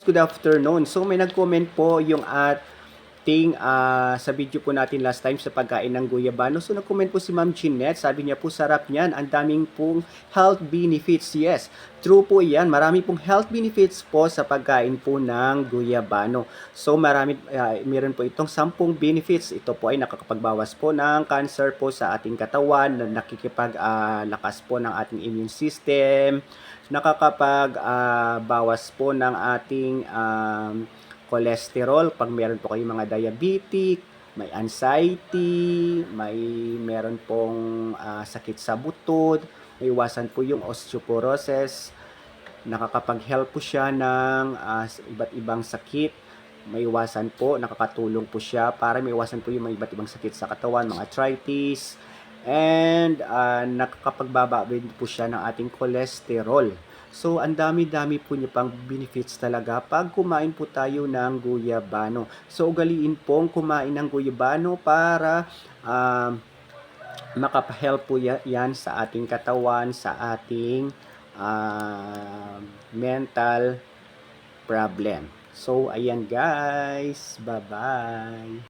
Good afternoon. So may nag-comment po yung ating ah, sa video po natin last time sa pagkain ng guyabano. So nag-comment po si Ma'am Jeanette. Sabi niya po sarap niyan. Ang daming pong health benefits. Yes, true po yan. Marami pong health benefits po sa pagkain po ng guyabano. So marami, ah, meron po itong 10 benefits. Ito po ay nakakapagbawas po ng cancer po sa ating katawan. na Nakikipag-lakas po ng ating immune system nakakapag-bawas po ng ating um, cholesterol pag meron po kayong mga diabetic, may anxiety, may meron pong ah, sakit sa butod, may iwasan po yung osteoporosis, nakakapag-help po siya ng ah, iba't ibang sakit, may iwasan po, nakakatulong po siya para may iwasan po yung mga iba't ibang sakit sa katawan, mga arthritis, and uh, nakakapagbaba din po siya ng ating cholesterol. So, ang dami-dami po niya pang benefits talaga pag kumain po tayo ng guyabano. So, ugaliin pong kumain ng guyabano para um, makapahelp po ya- yan sa ating katawan, sa ating um, mental problem. So, ayan guys. Bye-bye.